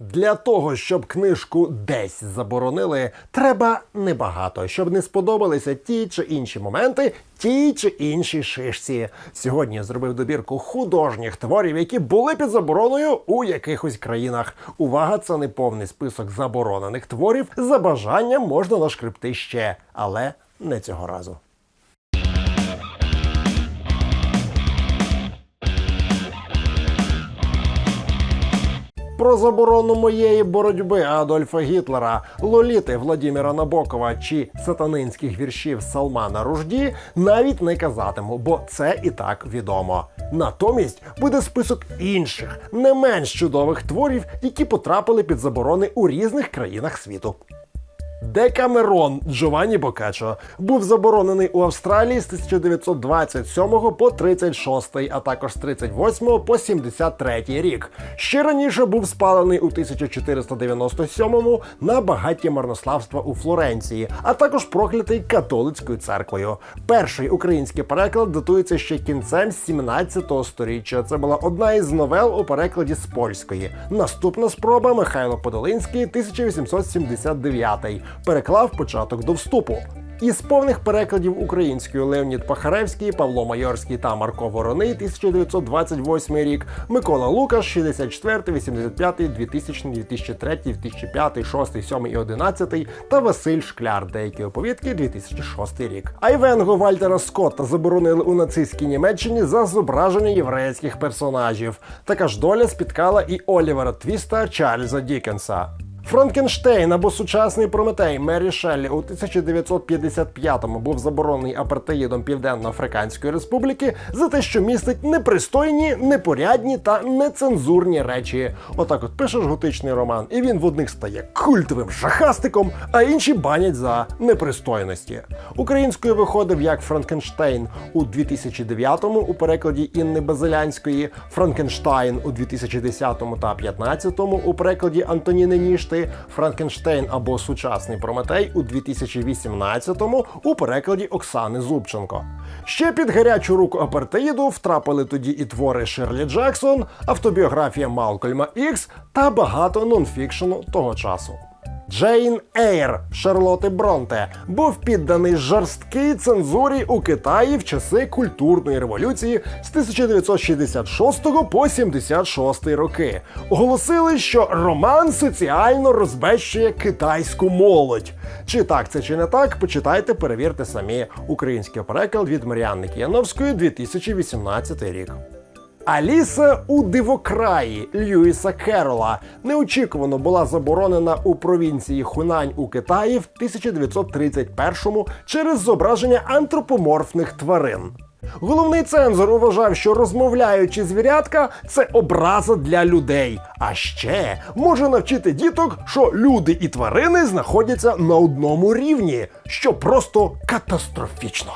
Для того, щоб книжку десь заборонили, треба небагато, щоб не сподобалися ті чи інші моменти, ті чи інші шишці. Сьогодні я зробив добірку художніх творів, які були під забороною у якихось країнах. Увага, це не повний список заборонених творів. За бажанням можна нашкребти ще, але не цього разу. Про заборону моєї боротьби Адольфа Гітлера, Лоліти Владіміра Набокова чи сатанинських віршів Салмана Ружді навіть не казатиму, бо це і так відомо. Натомість буде список інших, не менш чудових творів, які потрапили під заборони у різних країнах світу. Декамерон Джованні Бокаччо був заборонений у Австралії з 1927 по 36, а також з 38 по 73 рік. Ще раніше був спалений у 1497 на багаті марнославства у Флоренції, а також проклятий католицькою церквою. Перший український переклад датується ще кінцем 17 століття. Це була одна із новел у перекладі з польської. Наступна спроба Михайло Подолинський, 1879 переклав початок до вступу. Із повних перекладів українською Леонід Пахаревський, Павло Майорський та Марко Вороний 1928 рік, Микола Лукаш 64, 85, 2000, 2003, 2005, 6, 7 і 11 та Василь Шкляр. Деякі оповідки 2006 рік. Айвенго Вальтера Скотта заборонили у нацистській Німеччині за зображення єврейських персонажів. Така ж доля спіткала і Олівера Твіста Чарльза Дікенса. Франкенштейн або сучасний Прометей Мері Шеллі у 1955-му був заборонений апартеїдом Південно-Африканської Республіки за те, що містить непристойні, непорядні та нецензурні речі. Отак от пишеш готичний роман, і він в одних стає культовим жахастиком, а інші банять за непристойності. Українською виходив як Франкенштейн у 2009-му у перекладі Інни Базилянської, Франкенштайн у 2010-му та 2015-му у перекладі Антоніни Нішти, Франкенштейн або Сучасний Прометей у 2018-му у перекладі Оксани Зубченко. Ще під гарячу руку апартеїду втрапили тоді і твори Шерлі Джексон, автобіографія Малкольма Ікс та багато нонфікшену того часу. Джейн Ейр Шарлоти Бронте був підданий жорсткій цензурі у Китаї в часи культурної революції з 1966 по 76 роки. Оголосили, що роман соціально розбещує китайську молодь. Чи так це чи не так, почитайте, перевірте самі. Український переклад від Мар'яни Кияновської 2018 рік. Аліса у дивокраї Льюіса Керола неочікувано була заборонена у провінції Хунань у Китаї в 1931-му через зображення антропоморфних тварин. Головний цензор вважав, що розмовляючи звірятка це образа для людей. А ще може навчити діток, що люди і тварини знаходяться на одному рівні, що просто катастрофічно.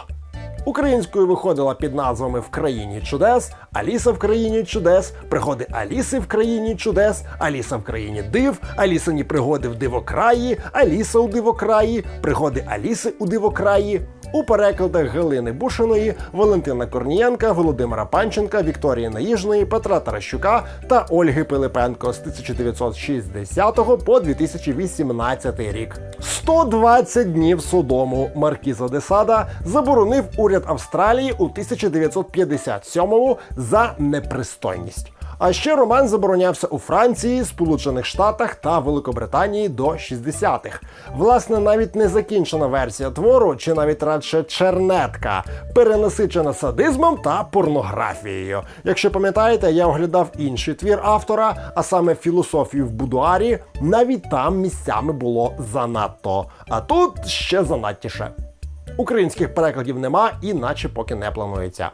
Українською виходила під назвами В країні чудес, Аліса в країні чудес, пригоди Аліси в країні чудес, Аліса в країні див, Алісині пригоди в дивокраї, Аліса у дивокраї, пригоди Аліси у дивокраї. У перекладах Галини Бушиної, Валентина Корнієнка, Володимира Панченка, Вікторії Наїжної, Петра Таращука та Ольги Пилипенко з 1960 по 2018 рік. 120 днів Содому Маркіза де Сада заборонив уряд Австралії у 1957-му за непристойність. А ще роман заборонявся у Франції, Сполучених Штатах та Великобританії до 60-х. Власне, навіть незакінчена версія твору, чи навіть радше чернетка, перенасичена садизмом та порнографією. Якщо пам'ятаєте, я оглядав інший твір автора, а саме філософію в будуарі. Навіть там місцями було занадто. А тут ще занадтіше. Українських перекладів нема і наче поки не планується.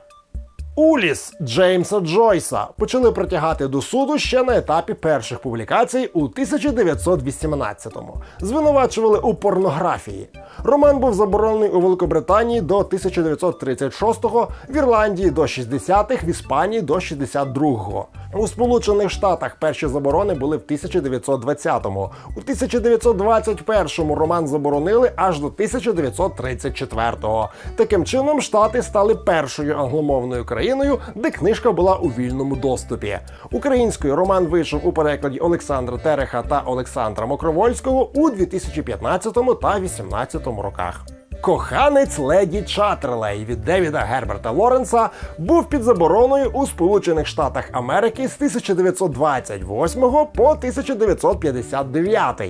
Уліс Джеймса Джойса почали притягати до суду ще на етапі перших публікацій у 1918-му. Звинувачували у порнографії. Роман був заборонений у Великобританії до 1936-го, в Ірландії до 60-х, в Іспанії до 62-го. У Сполучених Штатах перші заборони були в 1920-му. У 1921-му роман заборонили аж до 1934-го. Таким чином, Штати стали першою англомовною країною Україною, де книжка була у вільному доступі. Українською роман вийшов у перекладі Олександра Тереха та Олександра Мокровольського у 2015 та 2018 роках. Коханець леді Чатерлей від Девіда Герберта Лоренса був під забороною у Сполучених Штатах Америки з 1928 по 1959,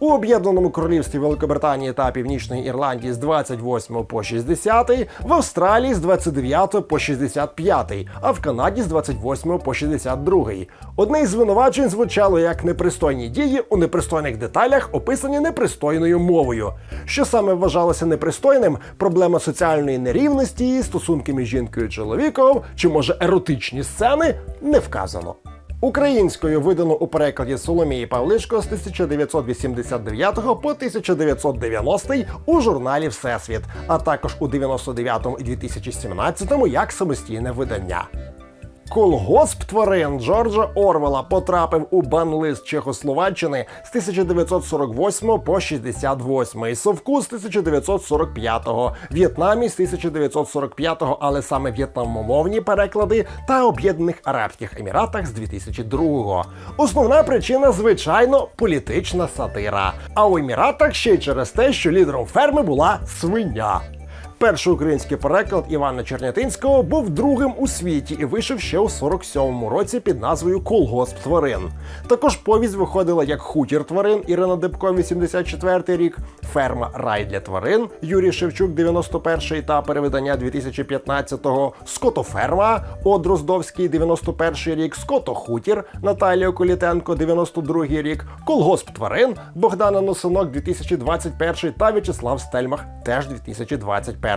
у Об'єднаному Королівстві Великобританії та Північної Ірландії з 28 по 60, в Австралії з 29 по 65, а в Канаді з 28 по 62. Одне із звинувачень звучало як непристойні дії у непристойних деталях, описані непристойною мовою. Що саме вважалося непристойним? Проблема соціальної нерівності, стосунки між жінкою і чоловіком, чи може еротичні сцени не вказано. Українською видано у перекладі Соломії Павлишко з 1989 по 1990 у журналі Всесвіт, а також у 99 і 2017 як самостійне видання. Колгосп тварин Джорджа Орвела потрапив у бан-лист Чехословаччини з 1948 по 68, Совку з 1945, В'єтнамі з 1945, але саме в'єтнамомовні переклади та Об'єднаних Арабських Еміратах з 2002. Основна причина, звичайно, політична сатира. А у Еміратах ще й через те, що лідером ферми була свиня. Перший український переклад Івана Чернятинського був другим у світі і вийшов ще у 47-му році під назвою Колгосп тварин. Також повість виходила як Хутір тварин Ірина Дебко, 84 рік, Ферма Рай для тварин Юрій Шевчук, 91 та перевидання 2015-го, Скотоферма Од Роздовський, 91 рік, Скотохутір Наталія Колітенко, 92 рік, Колгосп тварин Богдана Носинок, 2021 та В'ячеслав Стельмах, теж 2021.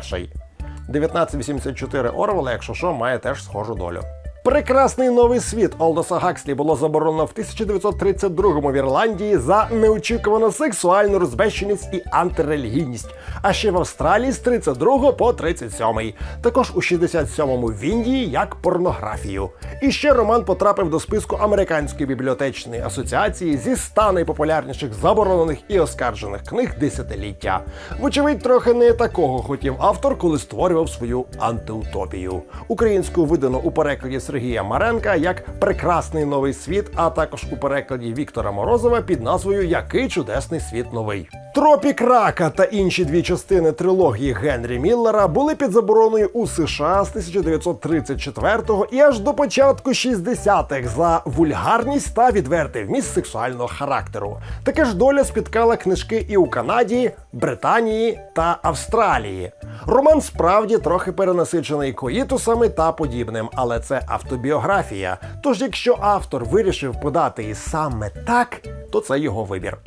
1984 Орвела, якщо що, має теж схожу долю. Прекрасний новий світ Олдоса Гакслі було заборонено в 1932-му в Ірландії за неочікувану сексуальну розбещеність і антирелігійність. А ще в Австралії з 32 по 37. Також у 67-му в Індії як порнографію. І ще роман потрапив до списку Американської бібліотечної асоціації зі 100 найпопулярніших заборонених і оскаржених книг десятиліття. Вочевидь, трохи не такого хотів автор, коли створював свою антиутопію. Українською видано у перекладі Сергія Маренка як Прекрасний новий світ, а також у перекладі Віктора Морозова під назвою Який чудесний світ новий. Тропік рака та інші дві частини трилогії Генрі Міллера були під забороною у США з 1934 і аж до початку 60-х за вульгарність та відвертий вміст сексуального характеру. Таке ж доля спіткала книжки і у Канаді, Британії та Австралії. Роман справді трохи перенасичений коїтусами та подібним, але це автобіографія. Тож, якщо автор вирішив подати її саме так, то це його вибір.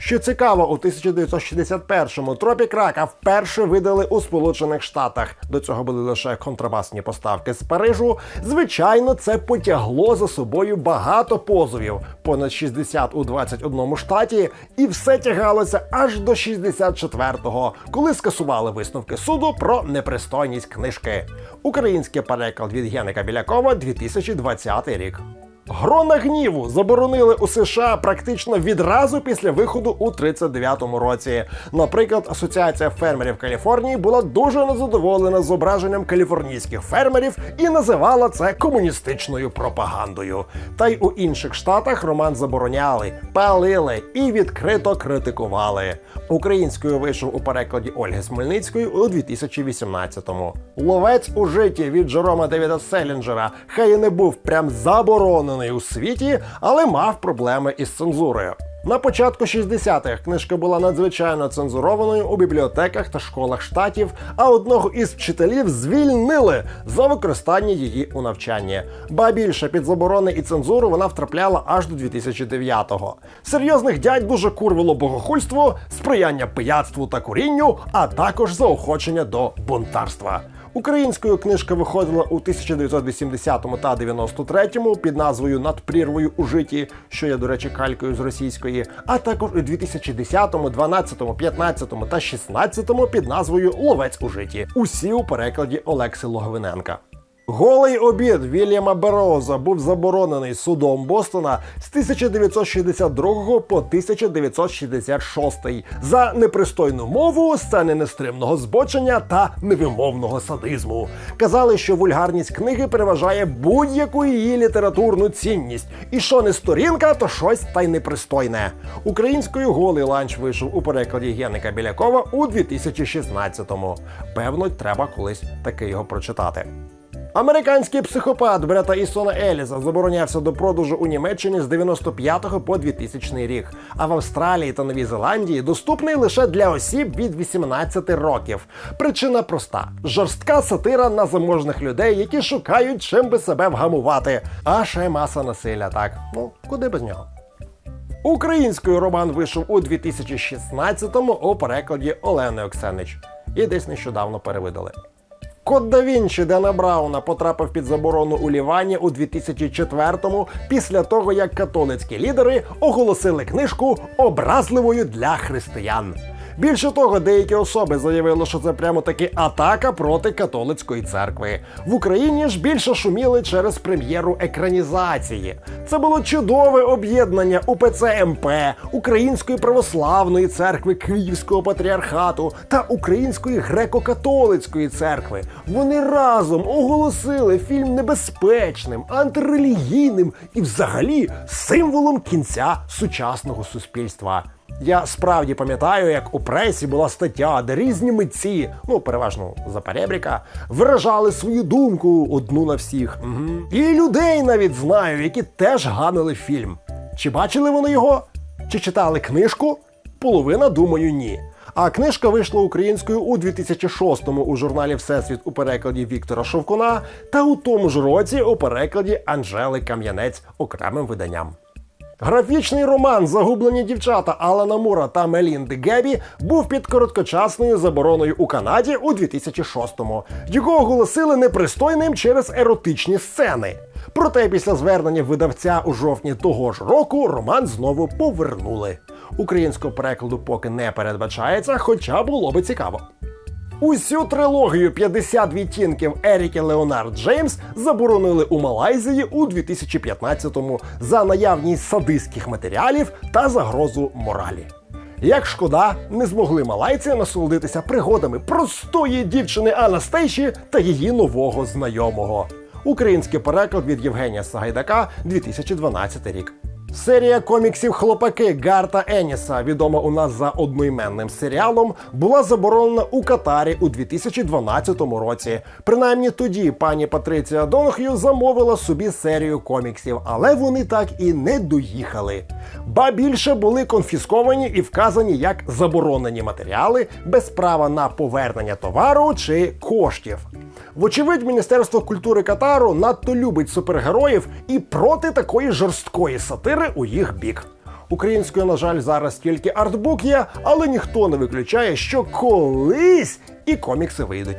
Що цікаво, у 1961-му Тропік Рака вперше видали у Сполучених Штатах. До цього були лише контрабасні поставки з Парижу. Звичайно, це потягло за собою багато позовів, понад 60 у 21 штаті, і все тягалося аж до 64-го, коли скасували висновки суду про непристойність книжки. Український переклад від Геника Білякова 2020 рік. Грона гніву заборонили у США практично відразу після виходу у 39-му році. Наприклад, Асоціація фермерів Каліфорнії була дуже незадоволена зображенням каліфорнійських фермерів і називала це комуністичною пропагандою. Та й у інших штатах роман забороняли, палили і відкрито критикували. Українською вийшов у перекладі Ольги Смельницької у 2018-му. Ловець у житті від Джерома Девіда Селінджера хай і не був прям заборонений у світі, але мав проблеми із цензурою. На початку 60-х книжка була надзвичайно цензурованою у бібліотеках та школах штатів, а одного із вчителів звільнили за використання її у навчанні. Ба більше під заборони і цензуру вона втрапляла аж до 2009-го. Серйозних дядь дуже курвало богохульство, сприяння пияцтву та курінню, а також заохочення до бунтарства. Українською книжка виходила у 1980 та 93 під назвою Над прірвою у житті, що є, до речі, калькою з російської, а також у 2010, 12, 15 та 16 під назвою Ловець у житті. Усі у перекладі Олекси Логвиненка. Голий обід Вільяма Бероуза був заборонений судом Бостона з 1962 по 1966 за непристойну мову, сцени нестримного збочення та невимовного садизму. Казали, що вульгарність книги переважає будь-яку її літературну цінність, і що не сторінка, то щось та й непристойне. Українською голий ланч вийшов у перекладі Генника Білякова у 2016-му. Певно, треба колись таки його прочитати. Американський психопат Брета Ісона Еліза заборонявся до продажу у Німеччині з 95 по 2000 рік, а в Австралії та Новій Зеландії доступний лише для осіб від 18 років. Причина проста: жорстка сатира на заможних людей, які шукають чим би себе вгамувати. А ще маса насилля. Так ну куди без нього. Українською роман вийшов у 2016-му у перекладі Олени Оксенич. І десь нещодавно перевидали. Код да Вінчі Дена Брауна потрапив під заборону у Лівані у 2004-му після того, як католицькі лідери оголосили книжку образливою для християн. Більше того, деякі особи заявили, що це прямо таки атака проти католицької церкви. В Україні ж більше шуміли через прем'єру екранізації. Це було чудове об'єднання УПЦ МП, Української православної церкви Київського патріархату та Української греко-католицької церкви. Вони разом оголосили фільм небезпечним, антирелігійним і, взагалі, символом кінця сучасного суспільства. Я справді пам'ятаю, як у пресі була стаття, де різні митці, ну переважно за перебріка, виражали свою думку одну на всіх. Угу. І людей навіть знаю, які теж ганили фільм. Чи бачили вони його? Чи читали книжку? Половина, думаю, ні. А книжка вийшла українською у 2006-му у журналі Всесвіт у перекладі Віктора Шовкуна та у тому ж році у перекладі Анжели Кам'янець окремим виданням. Графічний роман Загублені дівчата Алана Мура та Мелінди Гебі був під короткочасною забороною у Канаді у 2006-му. Його оголосили непристойним через еротичні сцени. Проте після звернення видавця у жовтні того ж року роман знову повернули. Українського перекладу поки не передбачається, хоча було би цікаво. Усю трилогію «50 відтінків Еріки Леонард Джеймс заборонили у Малайзії у 2015-му за наявність садистських матеріалів та загрозу моралі. Як шкода, не змогли малайці насолодитися пригодами простої дівчини Анастейші та її нового знайомого. Український переклад від Євгенія Сагайдака 2012 рік. Серія коміксів Хлопаки Гарта Еніса, відома у нас за одноіменним серіалом, була заборонена у Катарі у 2012 році. Принаймні тоді пані Патриція Донх'ю замовила собі серію коміксів, але вони так і не доїхали. Ба більше були конфісковані і вказані як заборонені матеріали без права на повернення товару чи коштів. Вочевидь, Міністерство культури Катару надто любить супергероїв і проти такої жорсткої сатири у їх бік. Українською, на жаль, зараз тільки артбук є, але ніхто не виключає, що колись і комікси вийдуть.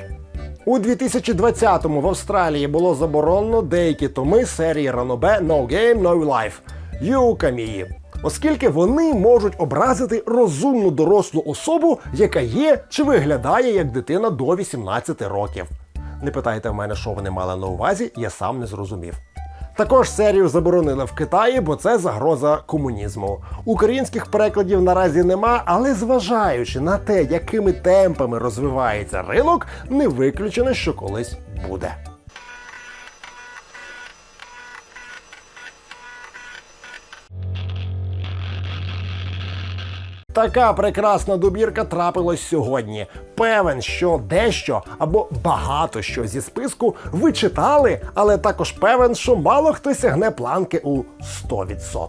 У 2020-му в Австралії було заборонено деякі томи серії Ранобе No Game, No Life Юкамії, оскільки вони можуть образити розумну дорослу особу, яка є чи виглядає як дитина до 18 років. Не питайте в мене, що вони мали на увазі, я сам не зрозумів. Також серію заборонили в Китаї, бо це загроза комунізму. Українських перекладів наразі нема, але зважаючи на те, якими темпами розвивається ринок, не виключено, що колись буде. Така прекрасна добірка трапилась сьогодні. Певен, що дещо або багато що зі списку ви читали, але також певен, що мало хто сягне планки у 100%.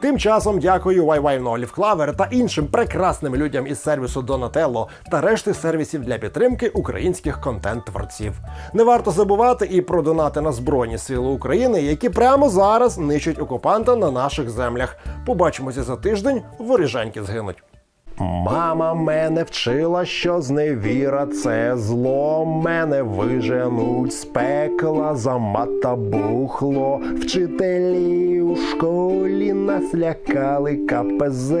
Тим часом дякую YY Clover та іншим прекрасним людям із сервісу Donatello та решти сервісів для підтримки українських контент-творців. Не варто забувати і про донати на Збройні Сили України, які прямо зараз нищать окупанта на наших землях. Побачимося за тиждень, воріженьки згинуть. Мама мене вчила, що зневіра це зло. Мене виженуть з пекла за матабухло. Вчителі у школі нас лякали КПЗ.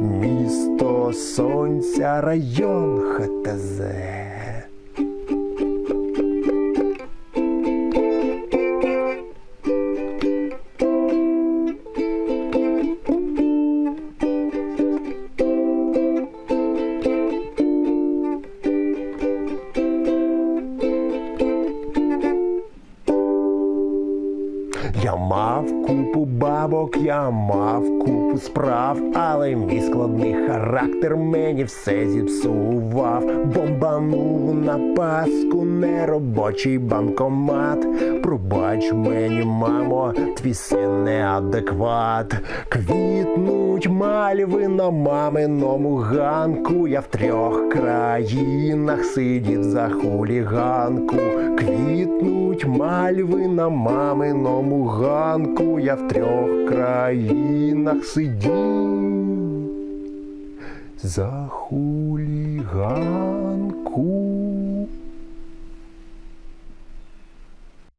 Місто сонця, район ХТЗ. Я мав купу справ, але мій складний характер мені все зіпсував. Бомбанув на паску неробочий банкомат. Пробач мені, мамо, твій син неадекват. Квітнуть мальви на маминому ганку. Я в трьох країнах сидів за хуліганку. Квітнуть мальви на маминому ганку. Я в трьох країнах сидів за хуліганку.